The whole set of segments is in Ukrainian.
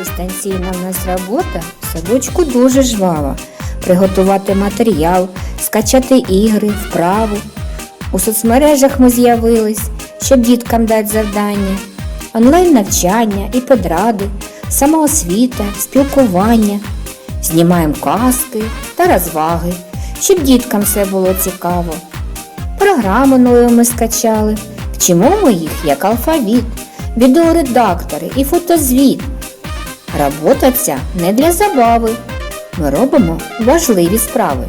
Дистанційна в нас робота садочку дуже жвава. Приготувати матеріал, скачати ігри, вправи. У соцмережах ми з'явились, щоб діткам дати завдання, онлайн навчання і подради, самоосвіта, спілкування. Знімаємо казки та розваги, щоб діткам все було цікаво. Програму нову ми скачали. Вчимо ми їх як алфавіт, відеоредактори і фотозвіт. Робота ця не для забави. Ми робимо важливі справи.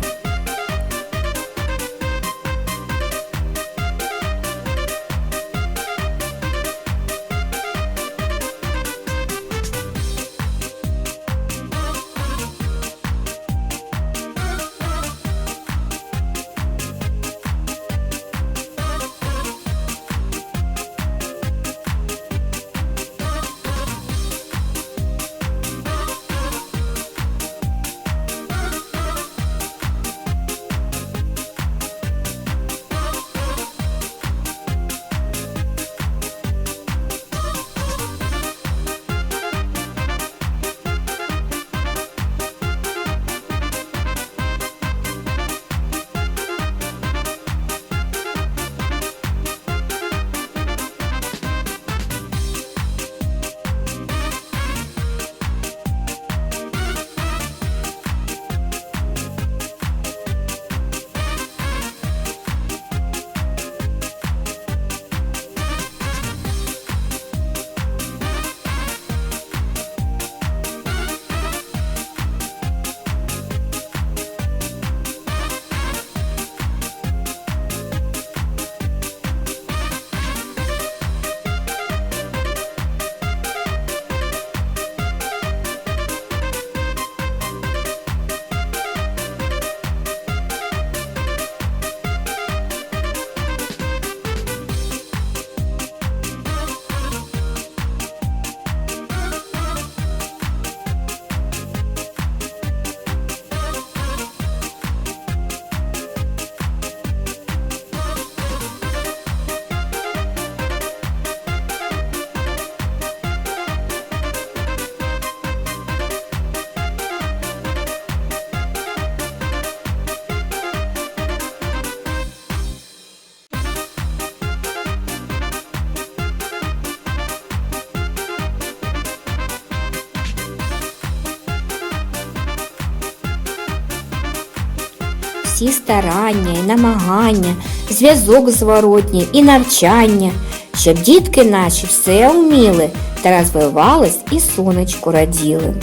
Всі старання і намагання, зв'язок зворотній і навчання, щоб дітки наші все вміли та розвивались і сонечку раділи.